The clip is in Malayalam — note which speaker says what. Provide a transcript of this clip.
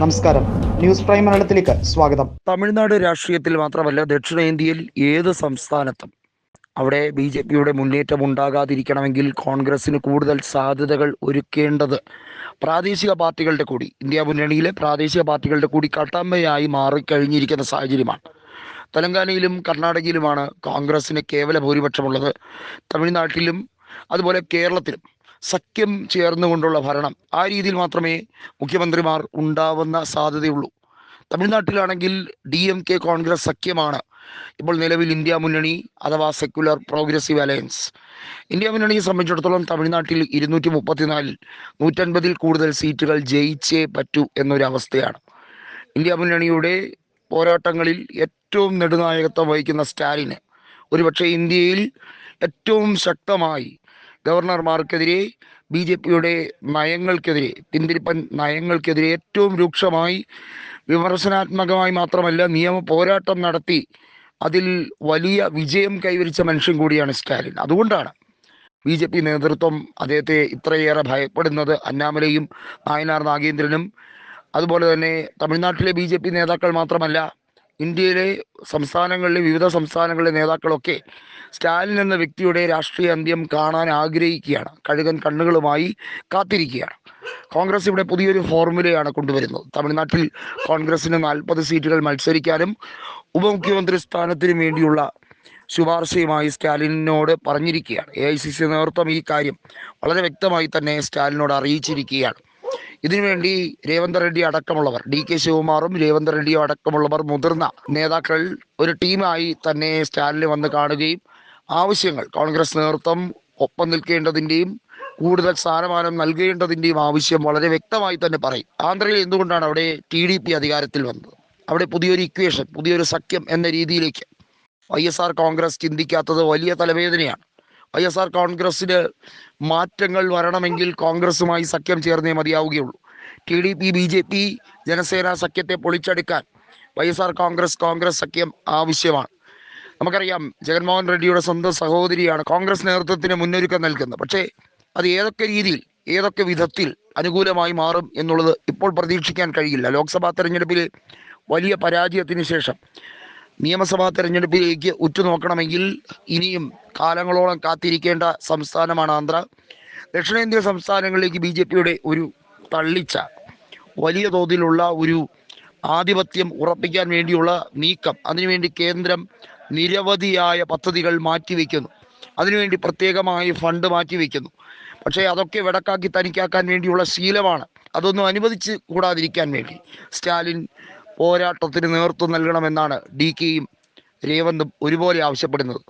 Speaker 1: നമസ്കാരം. ന്യൂസ് പ്രൈം മലയാളത്തിലേക്ക് സ്വാഗതം.
Speaker 2: തമിഴ്നാട് രാഷ്ട്രീയത്തിൽ മാത്രമല്ല ദക്ഷിണേന്ത്യയിൽ ഏത് സംസ്ഥാനത്തും അവിടെ ബി ജെ പിയുടെ മുന്നേറ്റം ഉണ്ടാകാതിരിക്കണമെങ്കിൽ കോൺഗ്രസിന് കൂടുതൽ സാധ്യതകൾ ഒരുക്കേണ്ടത് പ്രാദേശിക പാർട്ടികളുടെ കൂടി. ഇന്ത്യ മുന്നണിയിലെ പ്രാദേശിക പാർട്ടികളുടെ കൂടി കട്ടമ്മയായി മാറിക്കഴിഞ്ഞിരിക്കുന്ന സാഹചര്യമാണ്. തെലങ്കാനയിലും കർണാടകയിലുമാണ് കോൺഗ്രസിന് കേവല ഭൂരിപക്ഷമുള്ളത്. തമിഴ്നാട്ടിലും അതുപോലെ കേരളത്തിലും സഖ്യം ചേർന്നുകൊണ്ടുള്ള ഭരണം. ആ രീതിയിൽ മാത്രമേ മുഖ്യമന്ത്രിമാർ ഉണ്ടാവുന്ന സാധ്യതയുള്ളൂ. തമിഴ്നാട്ടിലാണെങ്കിൽ ഡി എം കെ കോൺഗ്രസ് സഖ്യമാണ്. ഇപ്പോൾ നിലവിൽ ഇന്ത്യ മുന്നണി അഥവാ സെക്യുലർ പ്രോഗ്രസീവ് അലയൻസ്. ഇന്ത്യ മുന്നണിയെ സംബന്ധിച്ചിടത്തോളം തമിഴ്നാട്ടിൽ ഇരുന്നൂറ്റി മുപ്പത്തിനാലിൽ നൂറ്റൻപതിൽ കൂടുതൽ സീറ്റുകൾ ജയിച്ചേ പറ്റൂ എന്നൊരവസ്ഥയാണ്. ഇന്ത്യ മുന്നണിയുടെ പോരാട്ടങ്ങളിൽ ഏറ്റവും നെടുനായകത്വം വഹിക്കുന്ന സ്റ്റാലിന്. ഒരുപക്ഷെ ഇന്ത്യയിൽ ഏറ്റവും ശക്തമായി ഗവർണർമാർക്കെതിരെ ബി ജെ പിയുടെ നയങ്ങൾക്കെതിരെ പിന്തിരിപ്പൻ നയങ്ങൾക്കെതിരെ ഏറ്റവും രൂക്ഷമായി വിമർശനാത്മകമായി മാത്രമല്ല നിയമ പോരാട്ടം നടത്തി അതിൽ വലിയ വിജയം കൈവരിച്ച മനുഷ്യൻ കൂടിയാണ് സ്റ്റാലിൻ. അതുകൊണ്ടാണ് ബി ജെ പി നേതൃത്വം അദ്ദേഹത്തെ ഇത്രയേറെ ഭയപ്പെടുന്നത്. അന്നാമലയും നായനാർ നാഗേന്ദ്രനും അതുപോലെ തന്നെ തമിഴ്നാട്ടിലെ ബി ജെ പി നേതാക്കൾ മാത്രമല്ല ഇന്ത്യയിലെ സംസ്ഥാനങ്ങളിലെ വിവിധ സംസ്ഥാനങ്ങളിലെ നേതാക്കളൊക്കെ സ്റ്റാലിൻ എന്ന വ്യക്തിയുടെ രാഷ്ട്രീയ അന്ത്യം കാണാൻ ആഗ്രഹിക്കുകയാണ്. കഴുകൻ കണ്ണുകളുമായി കാത്തിരിക്കുകയാണ്. കോൺഗ്രസ് ഇവിടെ പുതിയൊരു ഫോർമുലയാണ് കൊണ്ടുവരുന്നത്. തമിഴ്നാട്ടിൽ കോൺഗ്രസിന് നാൽപ്പത് സീറ്റുകൾ മത്സരിക്കാനും ഉപമുഖ്യമന്ത്രി സ്ഥാനത്തിനും വേണ്ടിയുള്ള ശുപാർശയുമായി സ്റ്റാലിനോട് പറഞ്ഞിരിക്കുകയാണ്. എ ഐ സി സി നേതൃത്വം ഈ കാര്യം വളരെ വ്യക്തമായി തന്നെ സ്റ്റാലിനോട് അറിയിച്ചിരിക്കുകയാണ്. ഇതിനുവേണ്ടി രേവന്ത് റെഡ്ഡി അടക്കമുള്ളവർ ഡി കെ ശിവകുമാറും രേവന്ത് റെഡ്ഡിയും അടക്കമുള്ളവർ മുതിർന്ന നേതാക്കൾ ഒരു ടീമായി തന്നെ സ്റ്റാലിന് വന്ന് കാണുകയും ആവശ്യങ്ങൾ കോൺഗ്രസ് നേതൃത്വം ഒപ്പം നിൽക്കേണ്ടതിന്റെയും കൂടുതൽ സ്ഥാനമാനം നൽകേണ്ടതിന്റെയും ആവശ്യം വളരെ വ്യക്തമായി തന്നെ പറയും. ആന്ധ്രയിൽ എന്തുകൊണ്ടാണ് അവിടെ ടി ഡി പി അധികാരത്തിൽ വന്നത്? അവിടെ പുതിയൊരു ഇക്വേഷൻ പുതിയൊരു സഖ്യം എന്ന രീതിയിലേക്ക്. വൈ എസ് ആർ കോൺഗ്രസ് ചിന്തിക്കാത്തത് വലിയ തലവേദനയാണ്. വൈ എസ് ആർ കോൺഗ്രസ്സിന് മാറ്റങ്ങൾ വരണമെങ്കിൽ കോൺഗ്രസുമായി സഖ്യം ചേർന്നേ മതിയാവുകയുള്ളൂ. T D P B J P Janasena സഖ്യത്തെ പൊളിച്ചെടുക്കാൻ Y S R Congress Congress സഖ്യം ആവശ്യമാണ്. നമുക്കറിയാം ജഗൻമോഹൻ റെഡ്ഡിയുടെ സ്വന്തം സഹോദരിയാണ് കോൺഗ്രസ് നേതൃത്വത്തിന് മുന്നൊരുക്കം നൽകുന്നത്. പക്ഷേ അത് ഏതൊക്കെ രീതിയിൽ ഏതൊക്കെ വിധത്തിൽ അനുകൂലമായി മാറും എന്നുള്ളത് ഇപ്പോൾ പ്രതീക്ഷിക്കാൻ കഴിയില്ല. ലോക്സഭാ തെരഞ്ഞെടുപ്പിൽ വലിയ പരാജയത്തിന് ശേഷം നിയമസഭാ തെരഞ്ഞെടുപ്പിലേക്ക് ഉറ്റുനോക്കണമെങ്കിൽ ഇനിയും കാലങ്ങളോളം കാത്തിരിക്കേണ്ട സംസ്ഥാനമാണ് ആന്ധ്ര. ദക്ഷിണേന്ത്യ സംസ്ഥാനങ്ങളിലേക്ക് ബി ജെ പിയുടെ ഒരു തള്ളിച്ച വലിയ തോതിലുള്ള ഒരു ആധിപത്യം ഉറപ്പിക്കാൻ വേണ്ടിയുള്ള നീക്കം അതിനുവേണ്ടി കേന്ദ്രം നിരവധിയായ പദ്ധതികൾ മാറ്റിവെക്കുന്നു. അതിനുവേണ്ടി പ്രത്യേകമായി ഫണ്ട് മാറ്റിവെക്കുന്നു. പക്ഷേ അതൊക്കെ വിടക്കാക്കി തനിക്കാക്കാൻ വേണ്ടിയുള്ള ശീലമാണ്. അതൊന്നും അനുവദിച്ച് കൂടാതിരിക്കാൻ വേണ്ടി. സ്റ്റാലിൻ പോരാട്ടത്തിന് നേതൃത്വം നൽകണമെന്നാണ് ഡി കെയും രേവന്തും ഒരുപോലെ ആവശ്യപ്പെടുന്നത്.